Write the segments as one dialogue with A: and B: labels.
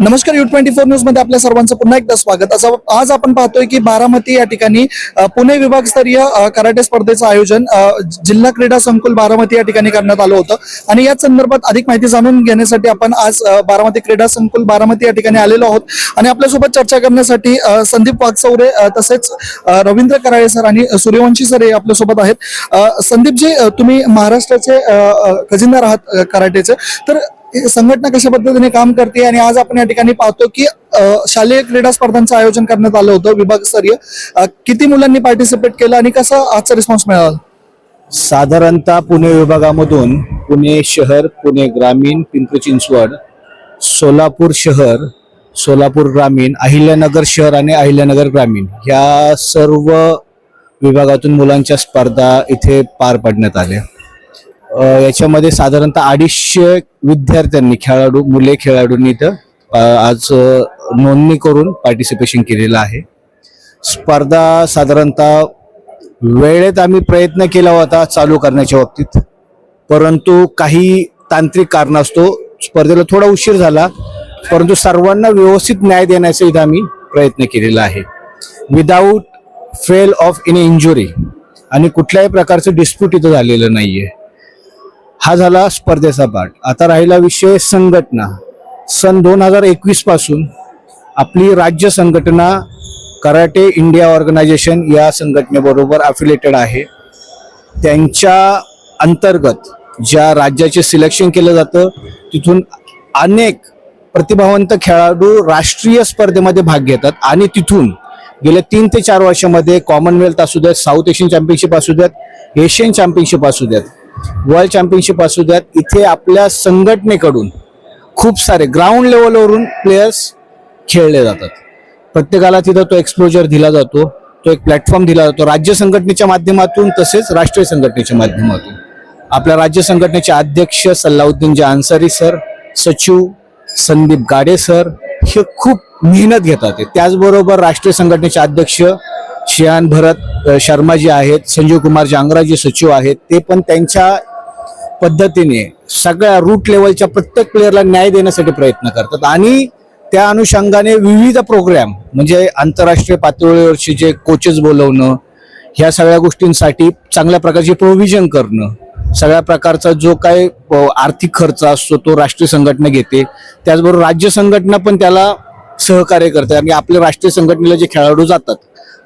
A: नमस्कार you twenty four न्यूजमध्ये आपल्या सर्वांचं पुन्हा एकदा स्वागत. असं आज आपण पाहतोय की बारामती या ठिकाणी पुणे विभागस्तरीय कराटे स्पर्धेचं आयोजन जिल्हा क्रीडा संकुल बारामती या ठिकाणी करण्यात आलं होतं. आणि या संदर्भात अधिक माहिती जाणून घेण्यासाठी आपण आज बारामती क्रीडा संकुल बारामती या ठिकाणी आलेलो आहोत. आणि आपल्यासोबत चर्चा करण्यासाठी संदीप वागचौरे तसेच रवींद्र कराळे सर आणि सूर्यवंशी सर हे आपल्यासोबत आहेत. संदीपजी तुम्ही महाराष्ट्राचे खजिनदार आहात कराटेचे. तर संघटना कशा पद्धतीने काम करते आणि आज आपण या ठिकाणी पाहतो की शालेय क्रीडा स्पर्धांचं आयोजन करण्यात आलं होतं विभागस्तरीय किती मुलांनी पार्टिसिपेट केलं आणि कसा आजचा रिस्पॉन्स मिळाला?
B: साधारणतः पुणे विभागामधून पुणे शहर पुणे ग्रामीण पिंपरी चिंचवड सोलापूर शहर सोलापूर ग्रामीण अहिल्यानगर शहर आणि अहिल्यानगर ग्रामीण ह्या सर्व विभागातून मुलांच्या स्पर्धा इथे पार पाडण्यात आल्या. याच्यामध्ये साधारणतः अडीचशे विद्यार्थ्यांनी खेळाडू मुले खेळाडूंनी इथं आज नोंदणी करून पार्टिसिपेशन केलेलं आहे. स्पर्धा साधारणतः वेळेत आम्ही प्रयत्न केला होता चालू करण्याच्या बाबतीत परंतु काही तांत्रिक कारणास्तव स्पर्धेला थोडा उशीर झाला परंतु सर्वांना व्यवस्थित न्याय देण्याचा इथं आम्ही प्रयत्न केलेला आहे. Without fail of in injury आणि कुठल्याही प्रकारचं डिस्प्यूट इथं झालेलं नाहीये. हा झाला स्पर्धेचा पाठ. आता राहिला विषय संघटना. सन दोन हजार एकवीसपासून आपली राज्य संघटना कराटे इंडिया ऑर्गनायझेशन या संघटनेबरोबर अफिलेटेड आहे. त्यांच्या अंतर्गत ज्या राज्याचे सिलेक्शन केलं जातं तिथून अनेक प्रतिभावंत खेळाडू राष्ट्रीय स्पर्धेमध्ये भाग घेतात आणि तिथून गेल्या तीन ते चार वर्षामध्ये कॉमनवेल्थ असू द्यात साऊथ एशियन चॅम्पियनशिप असू द्यात एशियन चॅम्पियनशिप असू द्यात वर्ल्ड चॅम्पियनशिप असू द्यात इथे आपल्या संघटनेकडून खूप सारे ग्राउंड लेवलवरून प्लेयर्स खेळले जातात. प्रत्येकाला तिथं तो एक्सपोजर दिला जातो तो एक प्लॅटफॉर्म दिला जातो. राज्य संघटनेच्या माध्यमातून तसेच राष्ट्रीय संघटनेच्या माध्यमातून. आपल्या राज्य संघटनेचे अध्यक्ष सल्लाउद्दीन जे अन्सारी सर सचिव संदीप गाडे सर हे खूप मेहनत घेतात. ते. त्याचबरोबर राष्ट्रीय संघटनेचे अध्यक्ष शियान भरत शर्मा जे आहेत संजीव कुमार जांगरा जे सचिव आहेत ते पण त्यांच्या पद्धतीने सगळ्या रूट लेवलच्या प्रत्येक प्लेअरला न्याय देण्यासाठी प्रयत्न करतात. आणि त्या अनुषंगाने विविध प्रोग्राम म्हणजे आंतरराष्ट्रीय पातळीवरचे जे कोचेस बोलवणं ह्या सगळ्या गोष्टींसाठी चांगल्या प्रकारचे प्रोव्हिजन करणं सगळ्या प्रकारचा जो काय आर्थिक खर्च असतो तो राष्ट्रीय संघटना घेते. त्याचबरोबर राज्य संघटना पण त्याला सहकार्य करते. आणि आपल्या राष्ट्रीय संघटनेला जे खेळाडू जातात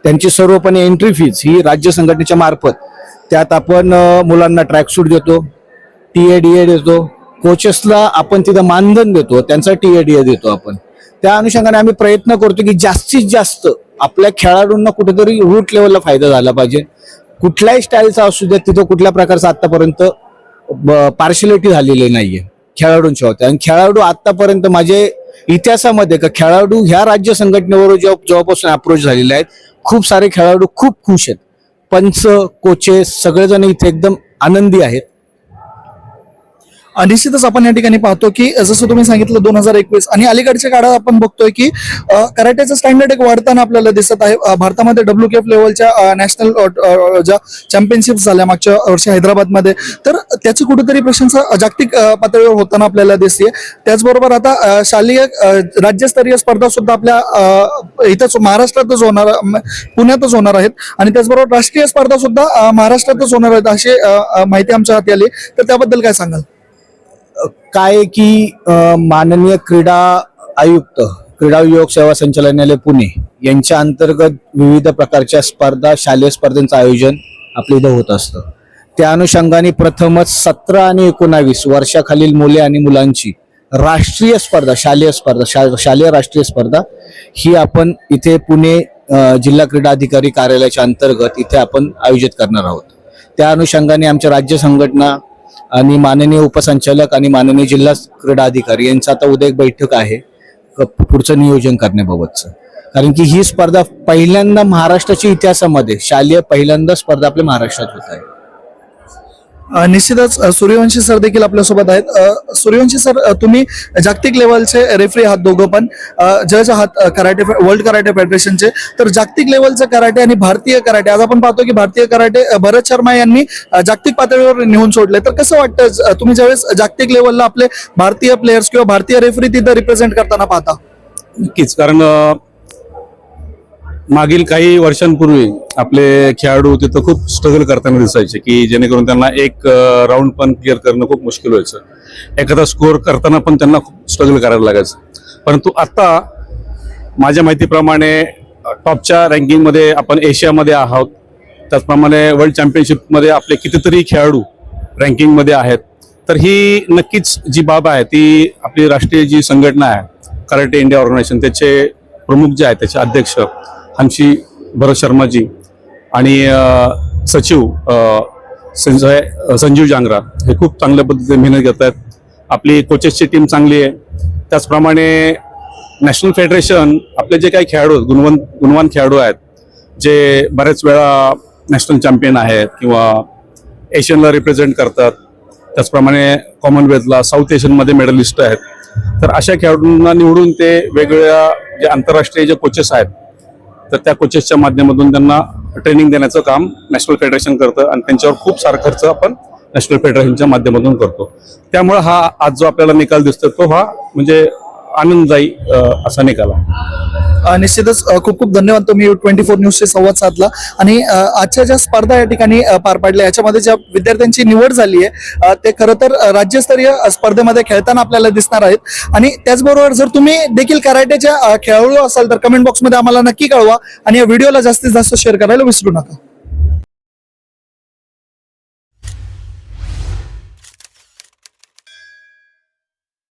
B: त्यांची सर्वपणे एंट्री फीज ही राज्य संघटनेच्या मार्फत. त्यात आपण मुलांना ट्रॅकसूट देतो टी ए डी ए देतो कोचेसला आपण तिथं मानधन देतो त्यांचा टी ए डी ए देतो आपण. त्या अनुषंगाने आम्ही प्रयत्न करतो की जास्तीत जास्त आपल्या खेळाडूंना कुठेतरी रूट लेवलला फायदा झाला पाहिजे. कुठल्याही स्टाईलचा असू द्या तिथं कुठल्या प्रकारचा आतापर्यंत पार्शलिटी झालेली नाहीये खेळाडूंच्या होत्या आणि खेळाडू आतापर्यंत माझे इतिहासामध्ये का खेळाडू ह्या राज्य संघटनेवर जेव्हा जेव्हापासून अप्रोच झालेले आहेत खूप सारे खेळाडू खूप खुश आहेत. पंच कोचेस सगळेजण इथे एकदम आनंदी आहेत.
A: निश्चितच आपण या ठिकाणी पाहतो की जसं तुम्ही सांगितलं दोन हजार एकवीस आणि अलीकडच्या काळात आपण बघतोय की कराट्याचं स्टँडर्ड एक वाढताना आपल्याला दिसत आहे. भारतामध्ये डब्ल्यू के एफ लेवलच्या नॅशनल ज्या चॅम्पियनशिप झाल्या मागच्या वर्षी हैदराबादमध्ये तर त्याची कुठेतरी प्रशंसा जागतिक पातळीवर होताना आपल्याला दिसते त्याचबरोबर आता शालेय राज्यस्तरीय स्पर्धा सुद्धा आपल्या इथंच महाराष्ट्रातच होणार पुण्यातच होणार आहेत. आणि त्याचबरोबर राष्ट्रीय स्पर्धा सुद्धा महाराष्ट्रातच होणार आहेत अशी माहिती आमच्या हाती आली. तर त्याबद्दल काय सांगाल?
B: काय आहे की माननीय क्रीडा आयुक्त क्रीडा विभाग सेवा संचालनालय पुणे यांच्या अंतर्गत विविध प्रकारच्या स्पर्धा शालेय स्पर्धांचं आयोजन आपल्या इथं होत असतं. त्या अनुषंगाने प्रथमच सतरा आणि एकोणावीस वर्षाखालील मुले आणि मुलांची राष्ट्रीय स्पर्धा शालेय स्पर्धा शा- शालेय राष्ट्रीय स्पर्धा ही आपण इथे पुणे जिल्हा क्रीडा अधिकारी कार्यालयाच्या अंतर्गत इथे आपण आयोजित करणार आहोत. त्या अनुषंगाने आमच्या राज्य संघटना आणि माननीय उपसंचालक आणि माननीय जिल्हा क्रीडा अधिकारी यांचं आता उद्या एक बैठक आहे पुढचं नियोजन करण्याबाबतचं. कारण की ही स्पर्धा पहिल्यांदा महाराष्ट्राच्या इतिहासामध्ये शालेय पहिल्यांदा स्पर्धा आपल्या महाराष्ट्रात होत आहे.
A: निश्चितच सूर्यवंशी सर देखील आपल्यासोबत आहेत. सूर्यवंशी सर तुम्ही जागतिक लेवलचे रेफरी आहात दोघं पण. जज आहात कराटे वर्ल्ड कराटे फेडरेशनचे. तर जागतिक लेवलचं कराटे आणि भारतीय कराटे आज आपण पाहतो की भारतीय कराटे भरत शर्मा यांनी जागतिक पातळीवर नेऊन सोडले. तर कसं वाटतं तुम्ही ज्यावेळेस जागतिक लेवलला आपले भारतीय प्लेयर्स किंवा भारतीय रेफरी तिथं रिप्रेझेंट करताना पाहता?
C: नक्कीच कारण मागील काही वर्षांपूर्वी आपले खेळाडू तिथं खूप स्ट्रगल करताना दिसायचे की जेणेकरून त्यांना एक राऊंड पण क्लिअर करणं खूप मुश्किल व्हायचं. एखादा स्कोअर करताना पण त्यांना खूप स्ट्रगल करायला लागायचं. परंतु आत्ता माझ्या माहितीप्रमाणे टॉपच्या रँकिंगमध्ये आपण एशियामध्ये आहोत. त्याचप्रमाणे वर्ल्ड चॅम्पियनशिपमध्ये आपले कितीतरी खेळाडू रँकिंगमध्ये आहेत. तर ही नक्कीच जी बाब आहे ती आपली राष्ट्रीय जी संघटना आहे कराटे इंडिया ऑर्गनायझेशन त्याचे प्रमुख जे आहेत त्याचे अध्यक्ष हंशी भरत शर्माजी आणि सचिव संजय संजीव जांगरा हे खूप चांगल्या पद्धतीने मेहनत घेत आहेत. आपली कोचेसची टीम चांगली आहे. त्याचप्रमाणे नॅशनल फेडरेशन आपले जे काही खेळाडू आहेत गुणवान गुणवान खेळाडू आहेत जे बऱ्याच वेळा नॅशनल चॅम्पियन आहेत किंवा एशियनला रिप्रेझेंट करतात. त्याचप्रमाणे कॉमनवेल्थला साऊथ एशियनमध्ये मेडलिस्ट आहेत. तर अशा खेळाडूंना निवडून ते वेगवेगळ्या जे आंतरराष्ट्रीय जे कोचेस आहेत तर त्या कोचेसच्या माध्यमातून त्यांना ट्रेनिंग देण्याचं काम नॅशनल फेडरेशन करतं आणि त्यांच्यावर खूप सारा खर्च आपण नॅशनल फेडरेशनच्या माध्यमातून करतो. त्यामुळे हा आज जो आपल्याला निकाल दिसतो तो हा म्हणजे आनंददायी असा निकाला.
A: निश्चितच खूप खूप धन्यवाद तुम्ही ट्वेंटी फोर न्यूजशी संवाद साधला. आणि आजच्या ज्या स्पर्धा या ठिकाणी पार पाडल्या याच्यामध्ये ज्या विद्यार्थ्यांची निवड झाली आहे ते खरं तर राज्यस्तरीय स्पर्धेमध्ये खेळताना आपल्याला दिसणार आहेत. आणि त्याचबरोबर जर तुम्ही देखील कराटेच्या खेळाडू असाल तर कमेंट बॉक्समध्ये आम्हाला नक्की कळवा. आणि या व्हिडिओला जास्तीत जास्त शेअर करायला विसरू नका.